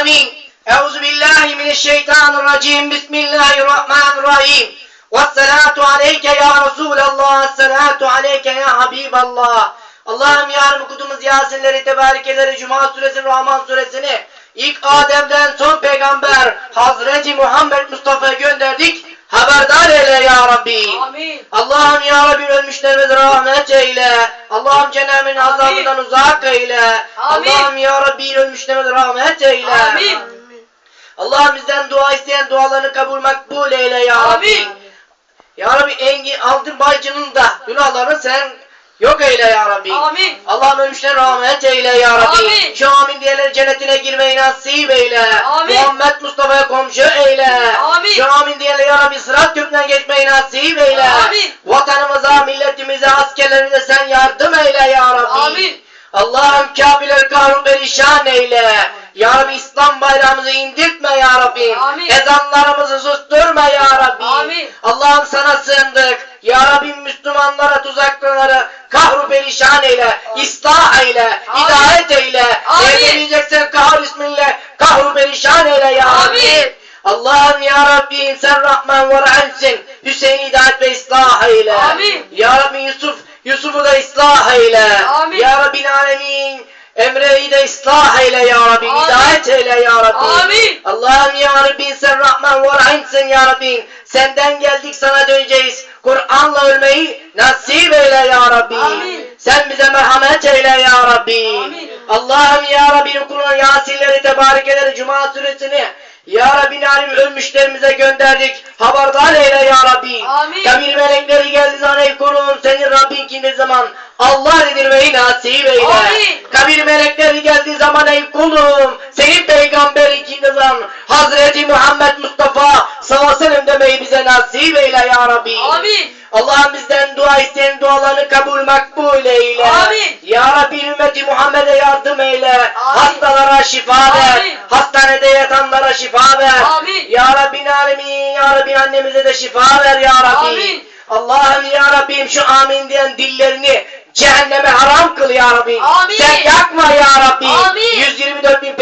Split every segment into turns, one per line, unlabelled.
آمين أعوذ بالله من الشيطان الرجيم بسم الله الرحمن الرحيم والصلاة عليك يا رسول الله الصلاة عليك يا حبيب الله Allah'ım yarın okuduğumuz Yasinleri, Tebarikeleri, Cuma suresini, Rahman suresini ilk Adem'den son peygamber Hazreti Muhammed Mustafa'ya gönderdik. Haberdar eyle ya Rabbi. Allah'ım ya Rabbi ölmüşlerimize rahmet eyle. Allah'ım cehennemin azabından uzak eyle. Allah'ım ya Rabbi ölmüşlerimize rahmet eyle. Allah'ım bizden dua isteyen dualarını kabul makbul eyle ya Rabbi. Ya Rabbi Engin Altın Baycı'nın da günahlarını sen yok eyle ya Rabbi.
Amin.
Allah'ım ölmüşlere rahmet eyle ya Rabbi.
Amin.
Şu amin diyenler cennetine girmeyi nasip eyle.
Amin.
Muhammed Mustafa'ya komşu eyle.
Amin.
Şu amin diyenler ya Rabbi sırat köprüden geçmeyi nasip eyle.
Amin.
Vatanımıza, milletimize, askerlerimize sen yardım eyle ya Rabbi.
Amin.
Allah'ım kâbiler kahrı perişan eyle. Ya Rabbi İslam bayrağımızı indirtme ya Rabbi.
Amin.
Ezanlarımızı susturma ya Rabbi.
Amin.
Allah'ım sana sığındık. Ya Rabbi Müslümanlara tuzakları kahru perişan eyle. ıslah eyle.
Amin.
Hidayet eyle.
Amin.
Diyeceksen kahru isminle kahru perişan eyle ya
Amin.
Allah'ım ya Rabbi sen Rahman ve Rahim'sin. Hüseyin hidayet ve ıslah eyle.
Amin.
Ya Rabbi Yusuf Yusuf'u da ıslah eyle.
Amin.
Ya Rabbi alemin. Emre'yi de ıslah eyle ya Rabbi.
Amin.
Hidayet eyle ya Rabbi.
Amin.
Allah'ım ya Rabbi sen Rahman ve Rahim'sin ya Rabbi. Senden geldik sana döneceğiz. Kur'an'la ölmeyi nasip eyle ya Rabbi.
Amin.
Sen bize merhamet eyle ya Rabbi.
Amin.
Allah'ım ya Rabbi kuluna Yasinleri, Tebarikeleri, Cuma suresini ya Rabbi nalim ölmüşlerimize gönderdik. Haberdar eyle ya Rabbi.
Amin.
Kabir melekleri geldi zaman ey kulum senin Rabbin kim ne zaman Allah edilmeyi nasip eyle.
Amin.
Kabir melekleri geldiği zaman ey kulum senin peygamberin ne zaman Hazreti Muhammed Mustafa sallallahu demeyi bize nasip eyle ya Rabbi.
Amin.
Allah'ım bizden dua isteyen dualarını kabul makbul eyle.
Amin.
Ya Rabbi ümmeti Muhammed'e yardım eyle.
Amin.
Hastalara şifa ver.
Amin.
Hastanede yatanlara şifa ver.
Amin.
Ya Rabbi alemin. Ya Rabbi annemize de şifa ver ya Rabbi.
Amin.
Allah'ım ya Rabbim şu amin diyen dillerini cehenneme haram kıl ya Rabbi.
Amin.
Sen yakma ya Rabbi.
Amin.
124 bin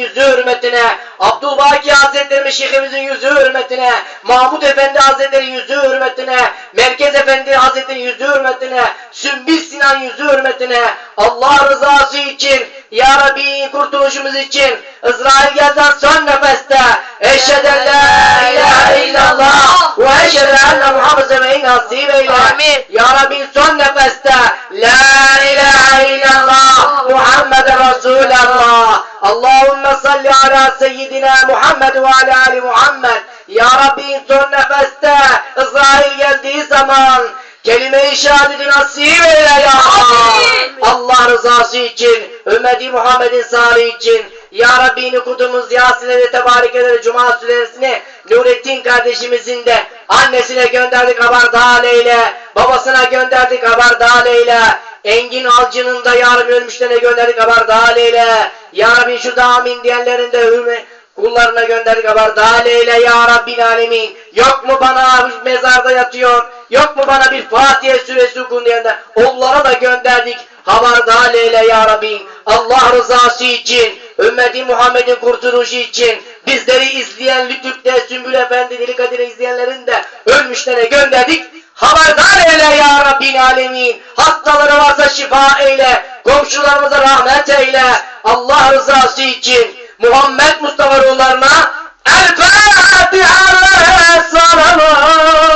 yüzü hürmetine, Abdülbaki Hazretlerimiz Şeyhimizin yüzü hürmetine, Mahmud Efendi Hazretleri'nin yüzü hürmetine, Merkez Efendi Hazretleri'nin yüzü hürmetine, Sümbül Sinan yüzü hürmetine, Allah rızası için, Ya Rabbi kurtuluşumuz için, İsrail gelden son nefeste, Eşheden la ilahe illallah ve eşhedü enne Muhammeden nasip eyle.
Amin.
Ya Rabbi son nefeste, La ilahe illallah Muhammeden Resulallah. Allahümme salli ala seyyidina Muhammed ve ala ali Muhammed. Ya Rabbi son nefeste İsrail geldiği zaman kelime-i şehadeti nasip eyle ya.
Amin.
Allah rızası için, ümmeti Muhammed'in sağlığı için, Ya Rabbi'nin okuduğumuz Yasin'e tebarikeleri Cuma suresini Nurettin kardeşimizin de annesine gönderdik haberdar eyle, babasına gönderdik haberdar eyle, Engin Alcı'nın da Ya Rabbi ölmüşlerine gönderdik haberdar eyle, Ya Rabbi şurada amin diyenlerin de hürmet, kullarına gönderdik haberdar eyle ya Rabbin alemin. Yok mu bana mezarda yatıyor, yok mu bana bir Fatiha suresi okun diyenler, onlara da gönderdik haberdar eyle ya Rabbi. Allah rızası için, ümmeti Muhammed'in kurtuluşu için, bizleri izleyen Lütfü'de Sümbül Efendi Deli Kadir'i izleyenlerin de ölmüşlere gönderdik. Haberdar eyle ya Rabbin alemin. Hastaları varsa şifa eyle. Komşularımıza rahmet eyle. Allah rızası için Muhammed Mustafa ruhlarına El Fatiha ve Salavat.